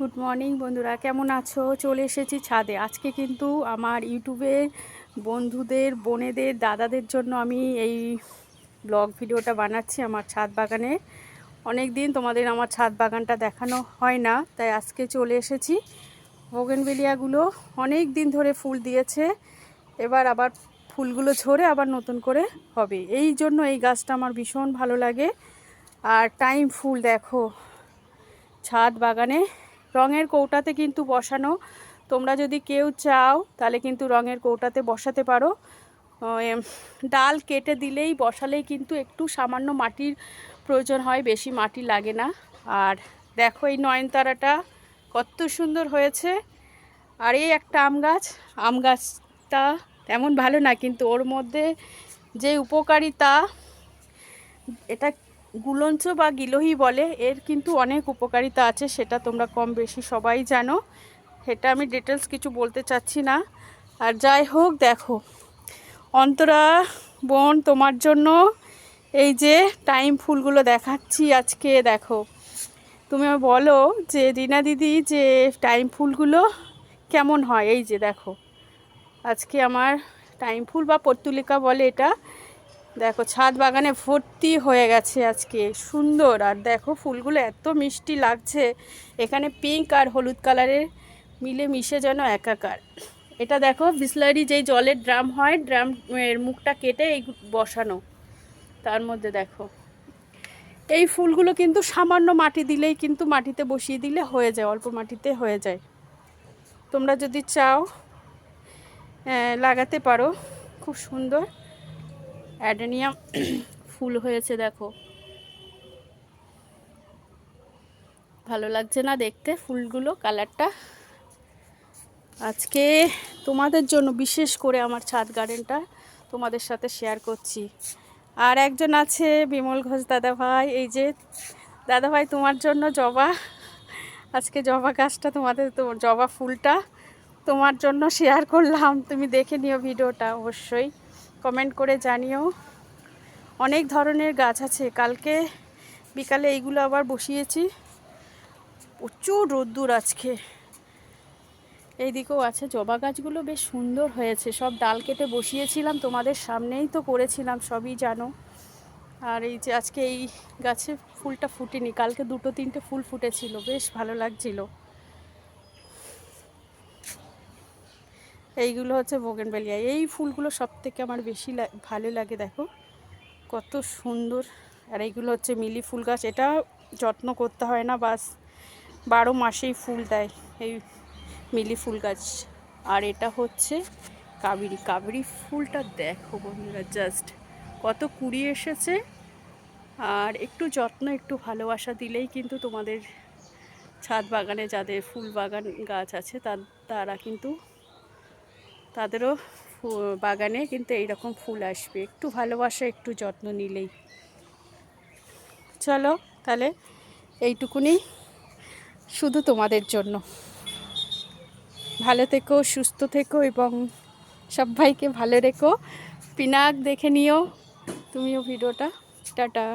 Good morning বন্ধুরা। কেমন আছো? চলে এসেছি ছাদে। আজকে কিন্তু আমার ইউটিউবে বন্ধুদের, বোনেদের, দাদাদের জন্য আমি এই ব্লগ ভিডিওটা বানাচ্ছি আমার ছাদ বাগানে। অনেক দিন তোমাদের আমার ছাদ বাগানটা দেখানো হয় না, তাই আজকে চলে এসেছি। বোগেনবেলিয়াগুলো অনেক দিন ধরে ফুল দিয়েছে। এবার আবার ফুলগুলো ঝরে আবার নতুন করে হবে। এই জন্য এই গাছটা আমার ভীষণ ভালো লাগে। আর টাইম ফুল দেখো, ছাদ বাগানে। রঙের কৌটাতে কিন্তু বসানো। তোমরা যদি কেউ চাও, তাহলে কিন্তু রঙের কৌটাতে বসাতে পারো। ডাল কেটে দিলেই, বসালেই কিন্তু একটু সামান্য মাটির প্রয়োজন হয়, বেশি মাটি লাগে না। আর দেখো এই নয়নতারাটা কত সুন্দর হয়েছে। আর এই একটা আম গাছ, আম গাছটা তেমন ভালো না, কিন্তু ওর মধ্যে যে উপকারিতা, এটা গুলঞ্চ বা গিলোহি বলে, এর কিন্তু অনেক উপকারিতা আছে, সেটা তোমরা কম বেশি সবাই জানো। সেটা আমি ডিটেলস কিছু বলতে চাচ্ছি না। আর যাই হোক, দেখো, অন্তরা, বোন, তোমার জন্য এই যে টাইম ফুলগুলো দেখাচ্ছি আজকে, দেখো। তুমি বলো যে, রিনা দিদি যে টাইম ফুলগুলো কেমন হয়? এই যে, দেখো, আজকে আমার টাইম ফুল বা পর্তুলিকা বলে এটা। দেখো, ছাদ বাগানে ভর্তি হয়ে গেছে আজকে। সুন্দর। আর দেখো, ফুলগুলো এত মিষ্টি লাগছে। এখানে পিঙ্ক আর হলুদ কালারের মিলে মিশে যেন একাকার। এটা দেখো, বিসলারি যেই জলের ড্রাম হয়, ড্রাম, এর মুখটা কেটে এই বসানো। তার মধ্যে দেখো, এই ফুলগুলো কিন্তু সামান্য মাটি দিলেই কিন্তু মাটিতে বসিয়ে দিলে হয়ে যায়, অল্প মাটিতে হয়ে যায়। তোমরা যদি চাও লাগাতে পারো। খুব সুন্দর। অ্যাডেনিয়াম ফুল হয়েছে, দেখো। ভালো লাগছে না দেখতে ফুলগুলো, কালারটা। আজকে তোমাদের জন্য বিশেষ করে আমার ছাদ গার্ডেনটা তোমাদের সাথে শেয়ার করছি। আর একজন আছে বিমল ঘোষ দাদা ভাই এই যে দাদা ভাই তোমার জন্য জবা, আজকে জবা গাছটা তোমাদের জবা ফুলটা তোমার জন্য শেয়ার করলাম। তুমি দেখে নিও ভিডিওটা অবশ্যই। কমেন্ট করে জানিও। অনেক ধরনের গাছ আছে। কালকে বিকালে এইগুলো আবার বসিয়েছি। প্রচুর রোদ্দুর আজকে। এইদিকেও আছে। জবা গাছগুলো বেশ সুন্দর হয়েছে। সব ডাল কেটে বসিয়েছিলাম। তোমাদের সামনেই তো করেছিলাম, সবই জানো। আর এই যে আজকে এই গাছে ফুলটা ফুটেনি। কালকে দুটো তিনটে ফুল ফুটেছিল। বেশ ভালো লাগছিল। এইগুলো হচ্ছে বোগেনবেলিয়া এই ফুলগুলো সব থেকে আমার বেশি ভালো লাগে, দেখো। কত সুন্দর। আর এইগুলো হচ্ছে মিলি ফুল গাছ। এটা যত্ন করতে হয় না, বাস বারো মাসেই ফুল দেয় এই মিলি ফুল গাছ। আর এটা হচ্ছে কাবেরি। কাবেরি ফুলটা দেখো বন্ধুরা, জাস্ট কত কুড়ি এসেছে। আর একটু যত্ন, একটু ভালোবাসা দিলেই কিন্তু তোমাদের ছাদ বাগানে যাদের ফুল বাগান গাছ আছে, তার, তারা কিন্তু তাদেরও বাগানে কিন্তু এইরকম ফুল আসবে। একটু ভালোবাসা, একটু যত্ন নিলেই। চলো, তাহলে এইটুকুনি শুধু তোমাদের জন্য। ভালো থেকো, সুস্থ থেকো এবং সবাইকে ভালো রেখো। পিনাক দেখে নিও। তুমিও ভিডিওটা। টাটা।